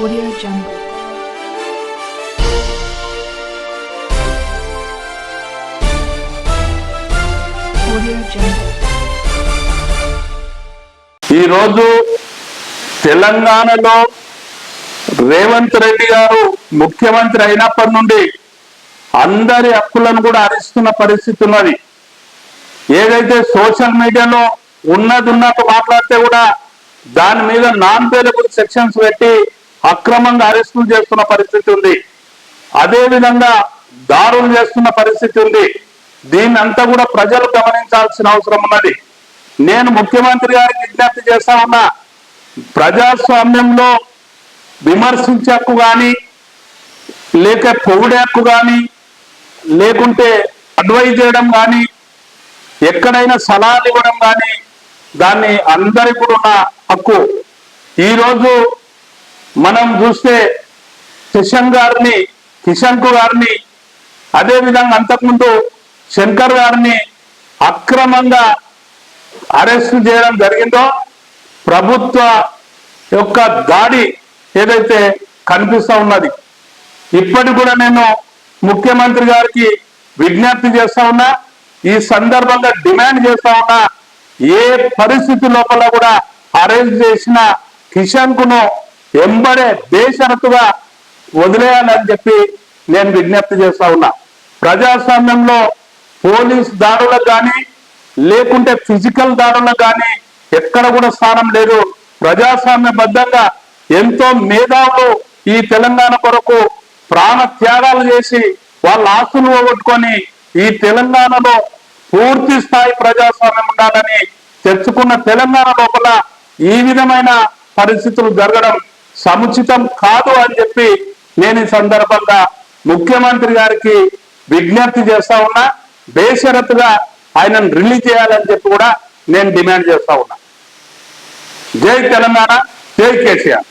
Audio Jungle. Audio Jungle. ఈరోజు తెలంగాణలో రేవంత్ రెడ్డి గారు ముఖ్యమంత్రి అయినప్పటి నుండి అందరి హక్కులను కూడా అరిస్తున్న పరిస్థితి ఉన్నది ఏదైతే సోషల్ మీడియాలో ఉన్నది ఉన్నట్టు మాట్లాడితే కూడా దాని మీద నాన్ పేరబుల్ సెక్షన్స్ పెట్టి అక్రమంగా అరెస్టులు చేస్తున్న పరిస్థితి ఉంది. అదే విధంగా దారులు చేస్తున్న పరిస్థితి ఉంది. దీన్ని అంతా కూడా ప్రజలు గమనించాల్సిన అవసరం ఉన్నది. నేను ముఖ్యమంత్రి గారికి విజ్ఞప్తి చేస్తా ఉన్నా ప్రజాస్వామ్యంలో విమర్శించే హక్కు కానీ లేక పొగిడే హక్కు కానీ లేకుంటే అడ్వైజ్ చేయడం కానీ ఎక్కడైనా సలహాలు ఇవ్వడం కానీ దాన్ని అందరికి కూడా ఉన్న హక్కు. ఈరోజు మనం చూస్తే కిషన్ గారిని కిషన్కు గారిని అదేవిధంగా అంతకుముందు శంకర్ గారిని అక్రమంగా అరెస్ట్ చేయడం జరిగిందో ప్రభుత్వ యొక్క దాడి ఏదైతే కనిపిస్తూ ఉన్నది ఇప్పటి కూడా నేను ముఖ్యమంత్రి గారికి విజ్ఞప్తి చేస్తా ఉన్నా ఈ సందర్భంగా డిమాండ్ చేస్తా ఉన్నా ఏ పరిస్థితి లోపల కూడా అరెస్ట్ చేసిన కిషన్ కును ఎంబడే బేషరతుగా వదిలేయాలని చెప్పి నేను విజ్ఞప్తి చేస్తా ఉన్నా. ప్రజాస్వామ్యంలో పోలీస్ దాడులకు కానీ లేకుంటే ఫిజికల్ దాడులకు కానీ ఎక్కడ కూడా స్థానం లేదు. ప్రజాస్వామ్యబద్ధంగా ఎంతో మేధావులు ఈ తెలంగాణ కొరకు ప్రాణ త్యాగాలు చేసి వాళ్ళ ఆస్తులు పోగొట్టుకొని ఈ తెలంగాణలో పూర్తి స్థాయి ప్రజాస్వామ్యం ఉండాలని తెచ్చుకున్న తెలంగాణ లోపల ఈ విధమైన పరిస్థితులు జరగడం సముచితం కాదు అని చెప్పి నేను ఈ సందర్భంగా ముఖ్యమంత్రి గారికి విజ్ఞప్తి చేస్తా ఉన్నా బేషరతుగా ఆయనను రిలీజ్ చేయాలని చెప్పి కూడా నేను డిమాండ్ చేస్తా ఉన్నా. జై తెలంగాణ జై కేసీఆర్.